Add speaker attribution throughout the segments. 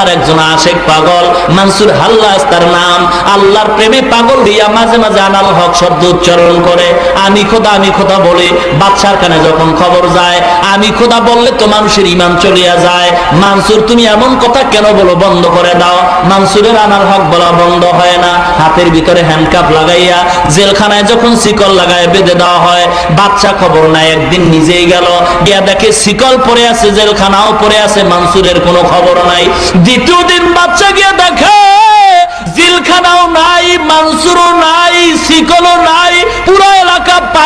Speaker 1: আল্লাহর একজন আশেক পাগল, মানসুর হাল্লাস তার নাম। আল্লাহর প্রেমে পাগল দিয়া মাঝে মাঝে আনাল হক শব্দ উচ্চারণ করে। আমি খোদা আমি খোদা বলে বাদশার কানে যখন খবর যায়, আমি খোদা বললে তো মানুষের ইমান চলিয়া যায়। মানসুর, তুমি এমন কথা কেন বলো? বন্ধ করে দাও। মানসুরের আনার হক বলা বন্ধ হয় না। হাতের ভিতরে হ্যান্ডকাপ লাগাইয়া জেলখানায় যখন শিকল লাগায় বেঁধে দেওয়া হয় বাচ্চা খবর নাই, একদিন নিজেই গেল। গিয়া দেখে শিকল পরে আছে, জেলখানাও পরে আছে, মানসুরের কোনো খবর নাই। দ্বিতীয় দিন বাচ্চা গিয়া দেখে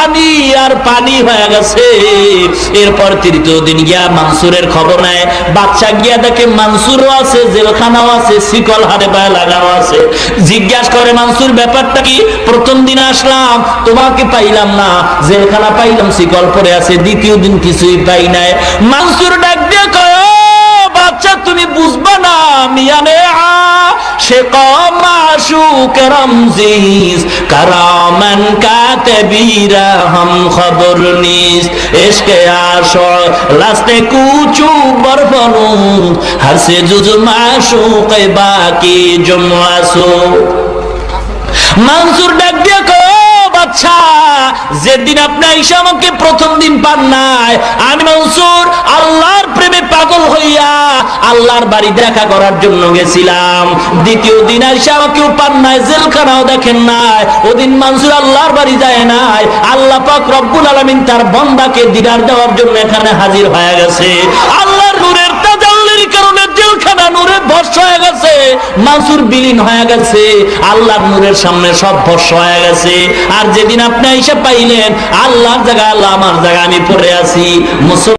Speaker 1: পানি আর পানি হয়ে গেছে। এরপর তৃতীয় দিন গিয়া মানসুরের খবর নেয়। বাচ্চা গিয়া দেখে মানসুরও আছে, জেলখানাও আছে, শিকল হারে পায়ে লাগানো আছে। জিজ্ঞাসা করে, মানসুর, ব্যাপারটা কি? প্রথম দিন আসলাম, তোমাকে পাইলাম না। জেলখানা পাইলাম, শিকল পরে আছে, দ্বিতীয় দিন কিছুই পাই নাই। মানসুর ডাক দিয়ে কয় বাচ্চা তুমি বুঝবা না মিয়ানে সে কমাশু করমজিস কারামান কাতবীরা হাম খবর নিস এসকে কুচু বরফনু জুজ মাশু কে বাকি মানসুর বাচ্চা, যেদিন আপনি আইসা আমাকে প্রথম দিন পান নাই, আমি মনসুর আল্লাহর প্রেমে আল্লাহর বাড়ি দেখা করার জন্য গেছিলাম। দ্বিতীয় দিন আইসা আমাকেও পান নাই জেলখানাও দেখেন নাই। ওদিন মানসুর আল্লাহর বাড়ি যায় নাই। আল্লাহ পাক রব্বুল আলামিন তার বন্দাকে দিদার দেওয়ার জন্য এখানে হাজির হয়ে গেছে। আল্লাহর নূরের তাজাল্লির কারণে আর যেদিন আপনি এসে পাইলেন, আল্লাহর জায়গা আল্লাহ আমার জায়গা আমি পড়ে আছি। মুসলমান